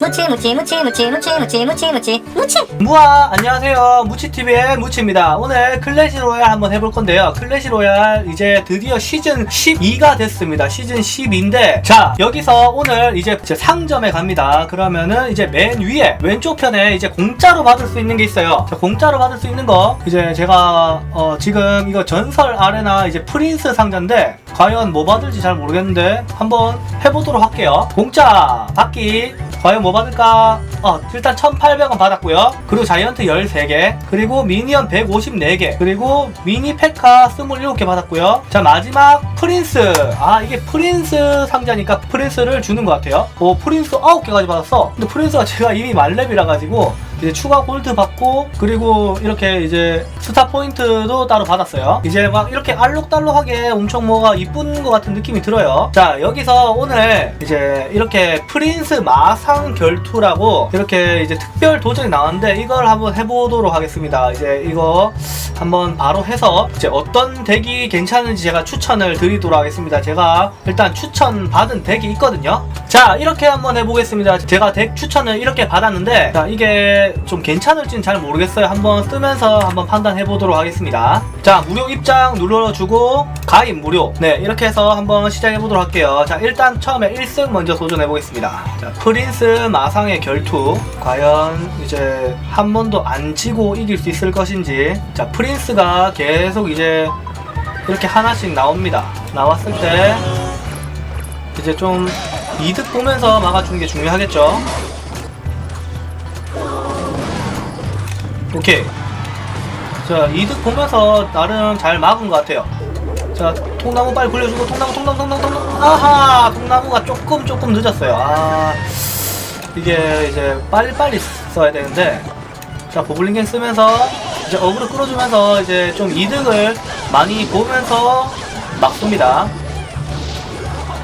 무치 무치 무치 무치 무치 무치 무치 무치 무치. 무아 안녕하세요. 무치TV의 무치입니다. 오늘 클래시 로얄 한번 해볼 건데요. 클래시 로얄 이제 드디어 시즌 12가 됐습니다. 시즌 10인데 자 여기서 오늘 이제 제 상점에 갑니다. 그러면은 이제 맨 위에 왼쪽 편에 이제 공짜로 받을 수 있는 게 있어요. 자, 공짜로 받을 수 있는 거 이제 제가 어, 지금 이거 전설 아레나 이제 프린스 상자인데 과연 뭐 받을지 잘 모르겠는데 한번 해보도록 할게요. 공짜 받기 과연 뭐 받을까? 어, 일단 1,800원 받았고요. 그리고 자이언트 13개, 그리고 미니언 154개, 그리고 미니 페카 27개 받았고요. 자, 마지막 프린스. 아, 이게 프린스 상자니까 프린스를 주는 것 같아요. 오, 프린스 9개까지 받았어. 근데 프린스가 제가 이미 만렙이라 가지고 이제 추가 골드 받고 그리고 이렇게 이제 스타 포인트도 따로 받았어요. 이제 막 이렇게 알록달록하게 엄청 뭐가 이쁜 것 같은 느낌이 들어요. 자 여기서 오늘 이제 이렇게 프린스 마상 결투라고 이렇게 이제 특별 도전이 나왔는데 이걸 한번 해보도록 하겠습니다. 이제 이거 한번 바로 해서 이제 어떤 덱이 괜찮은지 제가 추천을 드리도록 하겠습니다. 제가 일단 추천 받은 덱이 있거든요. 자 이렇게 한번 해보겠습니다. 제가 덱 추천을 이렇게 받았는데 자 이게 좀 괜찮을지는 잘 모르겠어요. 한번 쓰면서 한번 판단해 보도록 하겠습니다. 자 무료 입장 눌러주고 가입 무료. 네 이렇게 해서 한번 시작해 보도록 할게요. 자 일단 처음에 1승 먼저 도전해 보겠습니다. 자 프린스 마상의 결투 과연 이제 한 번도 안 지고 이길 수 있을 것인지 자 프린스가 계속 이제 이렇게 하나씩 나옵니다. 나왔을 때 이제 좀 이득 보면서 막아주는 게 중요하겠죠. 오케이. 자, 이득 보면서 나름 잘 막은 것 같아요. 자, 통나무 빨리 굴려주고, 통나무, 통나무, 통나무, 통나무. 아하! 통나무가 조금, 조금 늦었어요. 아, 이게 이제 빨리빨리 써야 되는데. 자, 보블링갱 쓰면서, 이제 어그로 끌어주면서, 이제 좀 이득을 많이 보면서 막습니다.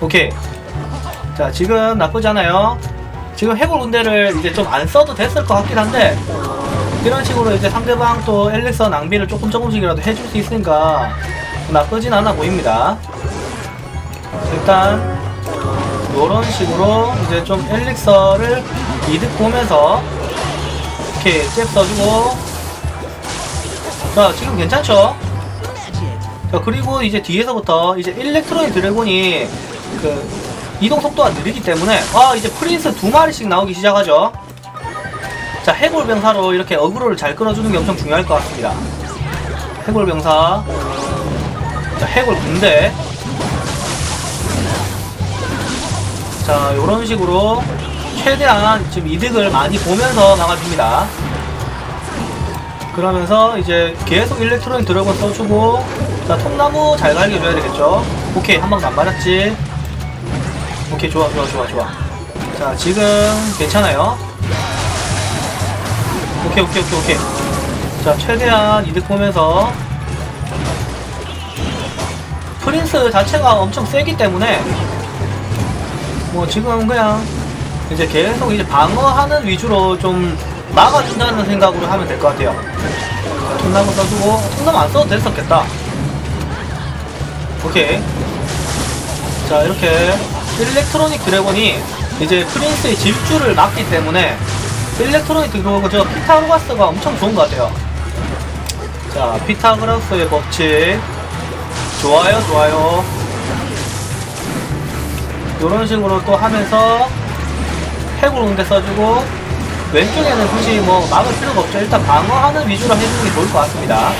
오케이. 자, 지금 나쁘지 않아요. 지금 해골 군대를 이제 좀 안 써도 됐을 것 같긴 한데, 이런 식으로 이제 상대방 또 엘릭서 낭비를 조금 조금씩이라도 해줄 수 있으니까 나쁘진 않아 보입니다. 일단 이런 식으로 이제 좀 엘릭서를 이득 보면서 이렇게 잽 써주고 자 지금 괜찮죠? 자 그리고 이제 뒤에서부터 이제 일렉트로닉 드래곤이 그 이동 속도가 느리기 때문에 아 이제 프린스 두 마리씩 나오기 시작하죠. 자 해골 병사로 이렇게 어그로를 잘 끌어주는 게 엄청 중요할 것 같습니다. 해골 병사, 자 해골 군대. 자 이런 식으로 최대한 지금 이득을 많이 보면서 나가줍니다. 그러면서 이제 계속 일렉트로닉 드래곤 써주고 자 통나무 잘 갈겨줘야 되겠죠. 오케이 한 방도 안 맞았지. 오케이 좋아 좋아 좋아 좋아. 자 지금 괜찮아요. 오케이 오케이 오케이 오케이. 자 최대한 이득 보면서 프린스 자체가 엄청 세기 때문에 뭐 지금 그냥 이제 계속 이제 방어하는 위주로 좀 막아준다는 생각으로 하면 될 것 같아요. 자, 통나무 써주고 통나무 안 써도 됐었겠다. 오케이. 자 이렇게 일렉트로닉 드래곤이 이제 프린스의 질주를 막기 때문에 일렉트로닉 그리고 저 피타고라스가 엄청 좋은 것 같아요. 자, 피타고라스의 법칙. 좋아요, 좋아요. 이런 식으로 또 하면서 해골 운대 써주고 왼쪽에는 굳이 뭐 막을 필요가 없죠. 일단 방어하는 위주로 해주는 게 좋을 것 같습니다.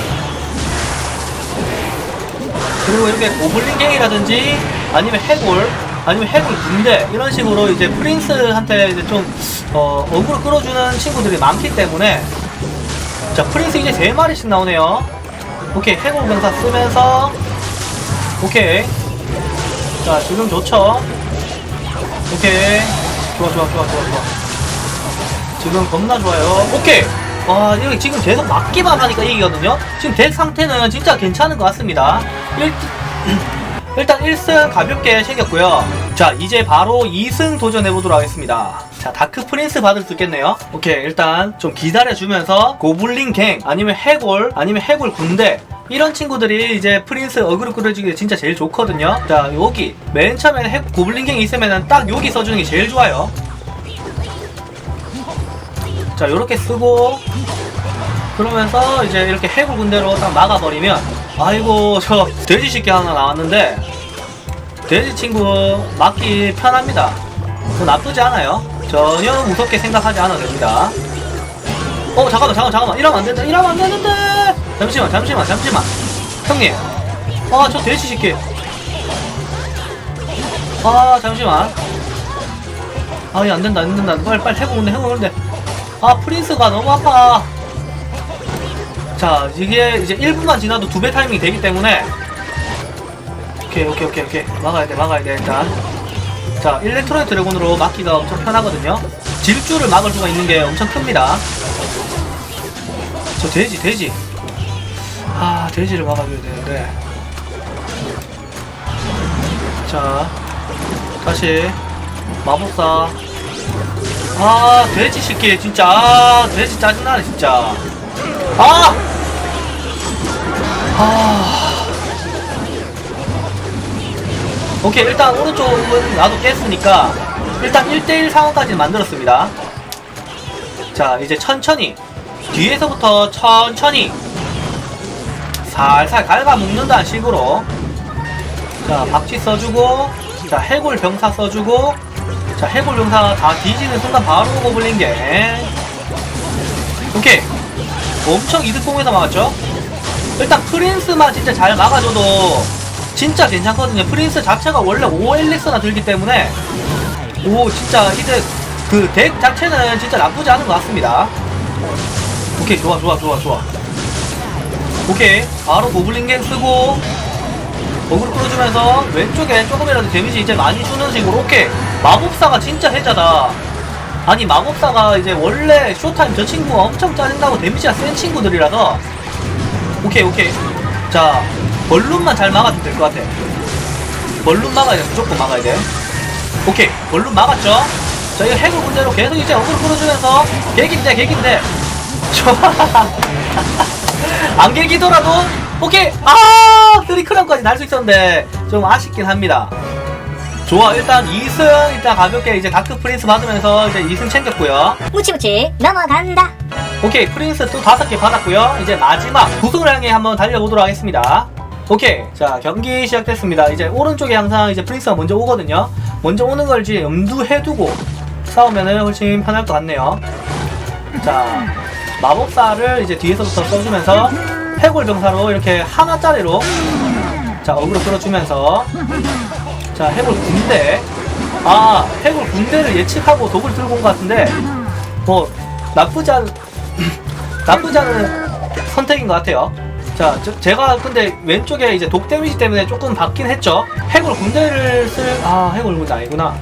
그리고 이렇게 고블린 갱이라든지 아니면 해골 아니면 해골 군대 이런 식으로 이제 프린스한테 이제 좀 어, 어그로 끌어주는 친구들이 많기 때문에 자 프린스 이제 세 마리씩 나오네요. 오케이 해골 병사 쓰면서 오케이 자 지금 좋죠. 오케이 좋아 좋아 좋아 좋아 좋아 지금 겁나 좋아요. 오케이 와 이거 지금 계속 막기만 하니까 이기거든요. 지금 덱 상태는 진짜 괜찮은 것 같습니다. 일, 일단 1승 가볍게 챙겼고요. 자, 이제 바로 2승 도전해보도록 하겠습니다. 자, 다크 프린스 받을 수 있겠네요. 오케이, 일단 좀 기다려주면서 고블린 갱, 아니면 해골, 아니면 해골 군대, 이런 친구들이 이제 프린스 어그로 끌어주기 진짜 제일 좋거든요. 자, 여기. 맨 처음에는 해, 고블린 갱이 있으면 딱 여기 써주는 게 제일 좋아요. 자 요렇게 쓰고 그러면서 이제 이렇게 해골 군대로 딱 막아버리면 아이고 저 돼지 식기 하나 나왔는데 돼지 친구 막기 편합니다. 뭐 나쁘지 않아요. 전혀 무섭게 생각하지 않아도 됩니다. 어 잠깐만 잠깐만 잠깐만. 이러면 안 된다 이러면 안 되는데! 잠시만 잠시만 잠시만. 형님. 아 저 돼지 식기. 아 잠시만. 아이 안된다 안된다. 빨리 빨리 해보는데 해보는데. 아 프린스가 너무 아파 자 이게 이제 1분만 지나도 두 배 타이밍이 되기 때문에 오케이 오케이 오케이 오케이. 막아야 돼 막아야 돼 일단. 자 일렉트로닉 드래곤으로 막기가 엄청 편하거든요. 질주를 막을 수가 있는 게 엄청 큽니다. 저 돼지 돼지. 아 돼지를 막아줘야 되는데. 자 다시. 마법사. 아 돼지 새끼 진짜. 아 돼지 짜증나네 진짜 아! 아. 오케이 일단 오른쪽은 나도 깼으니까 일단 1대1 상황까지 만들었습니다. 자 이제 천천히. 뒤에서부터 천천히. 살살 갉아먹는다는 식으로. 자 박쥐 써주고 자 해골 병사 써주고 자 해골 병사 다 뒤지는 순간 바로 고블린 게. 오케이 엄청 이득 보면서 막았죠? 일단 프린스만 진짜 잘 막아줘도 진짜 괜찮거든요. 프린스 자체가 원래 5엘릭스나 들기 때문에 오 진짜 이제 그 덱 자체는 진짜 나쁘지 않은 것 같습니다. 오케이 좋아 좋아 좋아 좋아. 오케이 바로 고블린갱 쓰고 어그로 끌어주면서 왼쪽에 조금이라도 데미지 이제 많이 주는 식으로. 오케이 마법사가 진짜 해자다 아니 마법사가 이제 원래 쇼타임 저 친구가 엄청 짜증나고 데미지가 센 친구들이라서. 오케이 오케이. 자 벌룬만 잘 막아주면 될 것 같아. 벌룬 막아야 돼. 무조건 막아야 돼. 오케이 벌룬 막았죠? 자 이거 해골 군대로 계속 이제 어그로 끌어주면서. 개긴데 개긴데. 안 개기더라도 오케이. 아 트리크랑까지 날 수 있었는데 좀 아쉽긴 합니다 좋아 일단 2승 일단 가볍게 이제 다크 프린스 받으면서 이제 2승 챙겼고요. 무치무치 넘어간다. 오케이 프린스 또 다섯 개 받았고요. 이제 마지막 구승을 향해 한번 달려보도록 하겠습니다. 오케이 자 경기 시작됐습니다. 이제 오른쪽에 항상 이제 프린스가 먼저 오거든요. 먼저 오는 걸 이제 염두해 두고 싸우면은 훨씬 편할 것 같네요. 자 마법사를 이제 뒤에서부터 써주면서 해골 병사로 이렇게 하나짜리로 자 어그로 끌어주면서 자 해골 군대 아 해골 군대를 예측하고 독을 들고 온 것 같은데 뭐 나쁘지 않 나쁘지 않은 선택인 것 같아요. 자, 저- 제가 근데 왼쪽에 이제 독 데미지 때문에 조금 받긴 했죠. 해골 군대를 쓸, 아, 해골 군대 아니구나.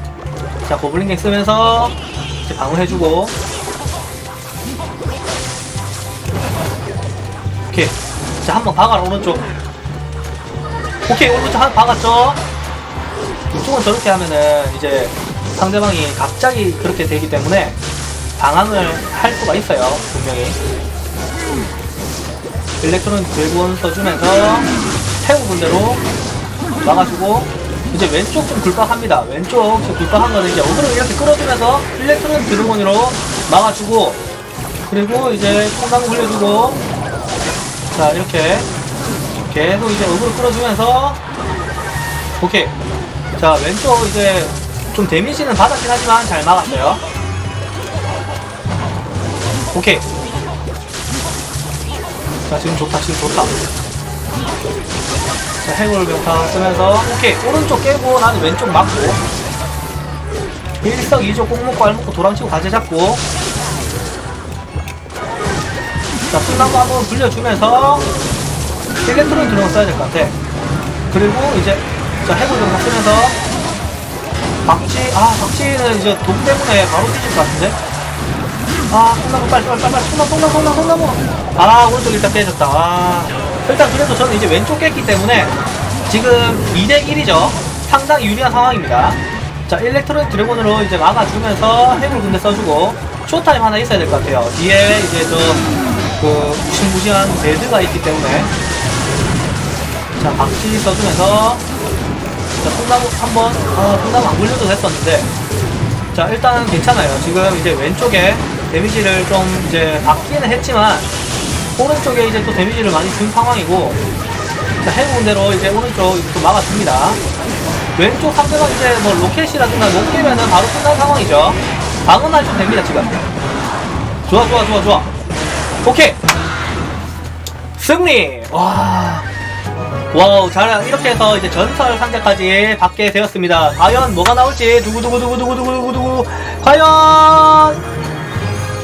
자, 고블린갱 쓰면서 이제 방어해주고. 오케이. 자, 한번 박아라, 오른쪽. 오케이, 오른쪽 한번 박았죠? 이쪽은 저렇게 하면은 이제 상대방이 갑자기 그렇게 되기 때문에 방황을 할 수가 있어요 분명히. 일렉트론 드래곤 써주면서 태우 군대로 막아주고 이제 왼쪽 좀 굴박합니다. 왼쪽 좀 굴박한 거는 이제 어그로 이렇게 끌어주면서 일렉트론 드래곤으로 막아주고 그리고 이제 통나무 굴려주고 자 이렇게 계속 이제 어그로 끌어주면서 오케이 자 왼쪽 이제 좀 데미지는 받았긴 하지만 잘 막았어요 오케이. 자, 지금 좋다, 지금 좋다. 자, 해골 병타 쓰면서, 오케이. 오른쪽 깨고, 나는 왼쪽 맞고. 일석이조 꼭 먹고 알 먹고 도랑치고 가재 잡고. 자, 순나무 한번 불려주면서, 일렉트론 드론 써야 될 것 같아. 그리고 이제, 자, 해골 병타 쓰면서, 박쥐, 아, 박쥐는 이제 독 때문에 바로 뒤질 것 같은데? 아, 콩나무 빨리 빨리 빨리 콩나무 콩나무 콩나무 콩나무. 아 오른쪽 일단 깨졌다. 아. 일단 그래도 저는 이제 왼쪽 깼기 때문에 지금 2대 1이죠. 상당히 유리한 상황입니다. 자 일렉트로닉 드래곤으로 이제 막아주면서 해골 군대 써주고 쇼타임 하나 있어야 될 것 같아요. 뒤에 이제 저그 무시무시한 베드가 있기 때문에. 자 박쥐 써주면서 자 콩나무 한 번 아 콩나무 안 굴려도 됐었는데 자 일단 괜찮아요 지금 이제 왼쪽에 데미지를 좀 이제 받기는 했지만 오른쪽에 이제 또 데미지를 많이 준 상황이고 자, 해군대로 이제 오른쪽 또 막아줍니다. 왼쪽 상대방 이제 뭐 로켓이라든가 못 깨면은 바로 끝난 상황이죠. 좀 됩니다 지금. 좋아 좋아 좋아 좋아. 오케이. 승리. 와. 와우 잘 이렇게 해서 이제 전설 상자까지 받게 되었습니다. 과연 뭐가 나올지. 두구두구두구두구두구두구 과연!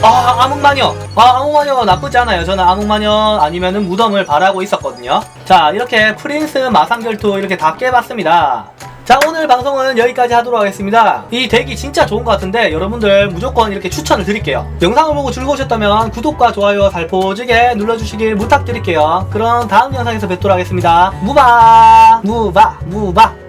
아 암흑마녀. 아 암흑마녀 나쁘지 않아요. 저는 암흑마녀 아니면은 무덤을 바라고 있었거든요. 자 이렇게 프린스 마상결투 이렇게 다 깨봤습니다 자 오늘 방송은 여기까지 하도록 하겠습니다. 이 덱이 진짜 좋은 것 같은데 여러분들 무조건 이렇게 추천을 드릴게요. 영상을 보고 즐거우셨다면 구독과 좋아요 살포지게 눌러주시길 부탁드릴게요. 그럼 다음 영상에서 뵙도록 하겠습니다. 무바! 무바! 무바